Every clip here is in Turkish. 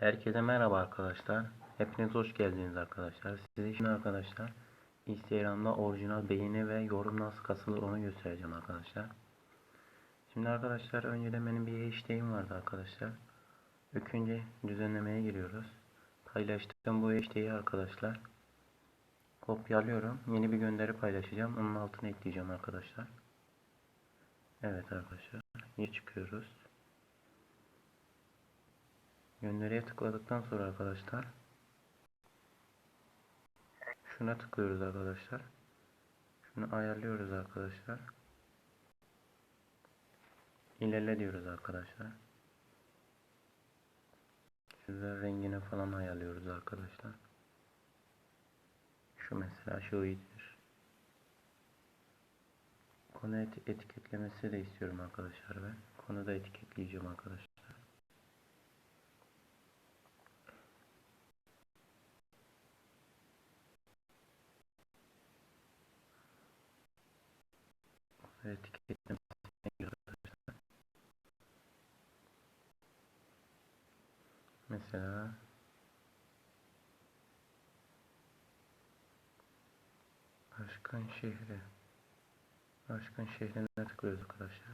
Herkese merhaba arkadaşlar. Hepiniz hoş geldiniz arkadaşlar. Size şimdi arkadaşlar Instagram'da orijinal beğeni ve yorum nasıl kasılır onu göstereceğim arkadaşlar. Şimdi arkadaşlar önceden benim bir hashtag'im vardı arkadaşlar. İlk önce düzenlemeye giriyoruz. Paylaştığım bu hashtag'i arkadaşlar kopyalıyorum. Yeni bir gönderi paylaşacağım. Onun altına ekleyeceğim arkadaşlar. Evet arkadaşlar. Niye çıkıyoruz? Gönderiye tıkladıktan sonra arkadaşlar şuna tıklıyoruz arkadaşlar. Şunu ayarlıyoruz arkadaşlar. İlerle diyoruz arkadaşlar. Şurada rengini falan ayarlıyoruz arkadaşlar. Şu mesela şu iyidir. Konu et etiketlemesi de istiyorum arkadaşlar ben. Konuda etiketleyeceğim arkadaşlar. Gir arkadaşlar. Mesela Başkan şehri. Başkan şehrine tıklıyoruz arkadaşlar.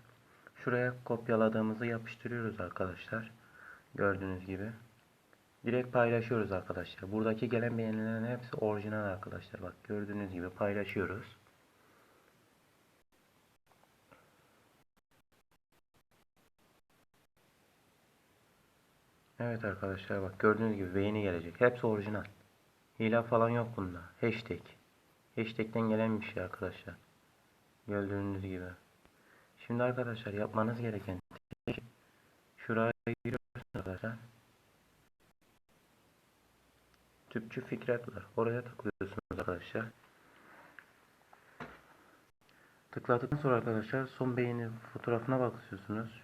Şuraya kopyaladığımızı yapıştırıyoruz arkadaşlar. Gördüğünüz gibi. Direkt paylaşıyoruz arkadaşlar. Buradaki gelen beğenilerin hepsi orijinal arkadaşlar. Bak gördüğünüz gibi paylaşıyoruz. Evet arkadaşlar bak gördüğünüz gibi beğeni gelecek. Hepsi orijinal. Hile falan yok bunda. Hashtag. Hashtag'ten gelen bir şey arkadaşlar. Gördüğünüz gibi. Şimdi arkadaşlar yapmanız gereken tek şuraya giriyorsunuz arkadaşlar. Tüpçü Fikret var. Oraya tıklıyorsunuz arkadaşlar. Tıkladıktan sonra arkadaşlar son beğeni fotoğrafına bakıyorsunuz.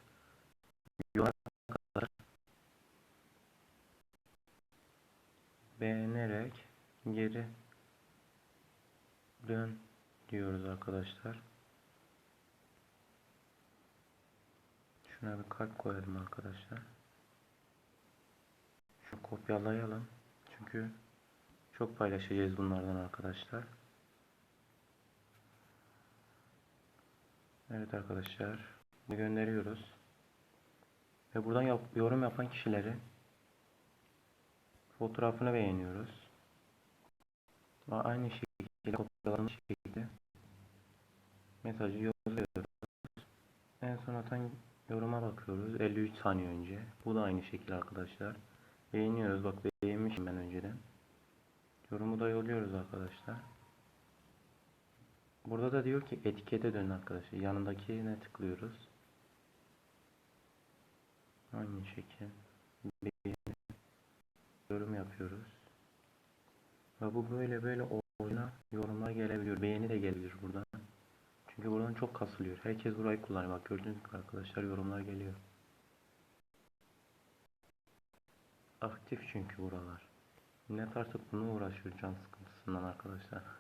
Beğenerek geri dön diyoruz arkadaşlar. Şuna bir kalp koyalım arkadaşlar. Şunu kopyalayalım. Çünkü çok paylaşacağız bunlardan arkadaşlar. Evet arkadaşlar. Gönderiyoruz. Ve buradan yorum yapan kişileri fotoğrafını beğeniyoruz. Aynı şekilde kopyalanmış şekilde mesajı yolluyoruz. En son atan yoruma bakıyoruz 53 saniye önce. Bu da aynı şekilde arkadaşlar. Beğeniyoruz. Bak beğenmişim ben önceden. Yorumu da yolluyoruz arkadaşlar. Burada da diyor ki etikete dön arkadaşlar. Yanındakine tıklıyoruz. Aynı şekilde yorum yapıyoruz. Ve bu böyle böyle oyuna yorumlar gelebiliyor. Beğeni de gelebilir buradan. Çünkü buradan çok kasılıyor. Herkes burayı kullanıyor. Bak gördüğünüz gibi arkadaşlar yorumlar geliyor. Aktif çünkü buralar. Net artık bunu uğraşıyor can sıkıntısından arkadaşlar.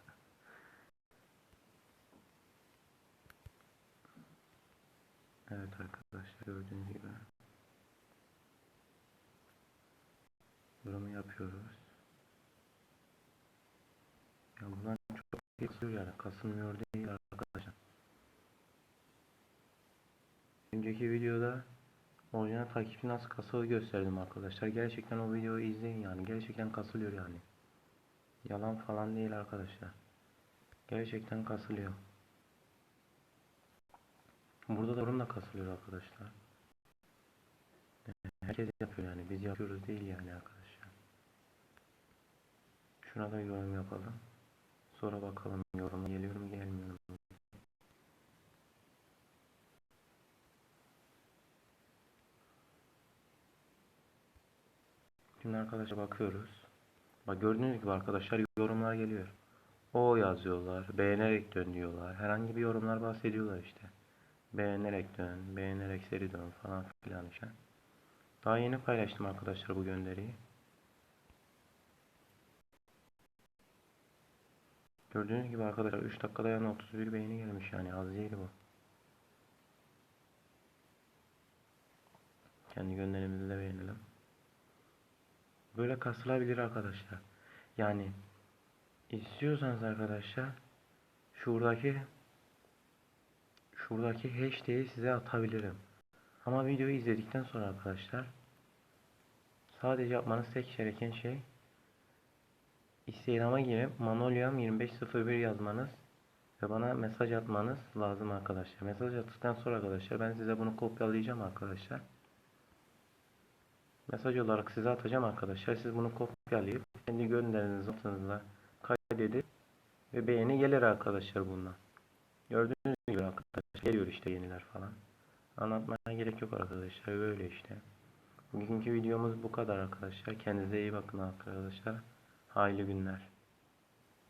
Evet arkadaşlar gördüğünüz gibi. Yorumu yapıyoruz. Ya buradan çok geçiyor yani kasılmıyor değil arkadaşlar. Önceki videoda orijinal takipçi nasıl kasılı gösterdim arkadaşlar. Gerçekten o videoyu izleyin yani. Gerçekten kasılıyor yani. Yalan falan değil arkadaşlar. Gerçekten kasılıyor. Burada da da kasılıyor arkadaşlar. Herkes yapıyor yani. Biz yapıyoruz değil yani arkadaşlar. Şuna da yorum yapalım. Sonra bakalım yorum geliyor mu gelmiyor mu. Şimdi arkadaşlar bakıyoruz. Bak gördüğünüz gibi arkadaşlar yorumlar geliyor. O yazıyorlar. Beğenerek dön diyorlar. Herhangi bir yorumlar bahsediyorlar işte. Beğenerek dön, beğenerek seri dön falan filan işte. Daha yeni paylaştım arkadaşlar bu gönderiyi. Gördüğünüz gibi arkadaşlar 3 dakikada yani 31 beğeni gelmiş yani az değil bu. Kendi gönderimizi de beğenelim. böyle kasılabilir arkadaşlar. Yani istiyorsanız arkadaşlar şuradaki şuradaki hashtag'i size atabilirim. Ama videoyu izledikten sonra arkadaşlar sadece yapmanız tek gereken şey Instagram'a girip manolyam2501 yazmanız ve bana mesaj atmanız lazım arkadaşlar. Mesaj attıktan sonra arkadaşlar ben size bunu kopyalayacağım arkadaşlar. Mesaj olarak size atacağım arkadaşlar. Siz bunu kopyalayıp kendi gönderiniz altınızda kaydedip ve beğeni gelir arkadaşlar bundan. Gördüğünüz gibi arkadaşlar geliyor işte yeniler falan. Anlatmaya gerek yok arkadaşlar. Böyle işte. Bugünkü videomuz bu kadar arkadaşlar. Kendinize iyi bakın arkadaşlar. Hayırlı günler.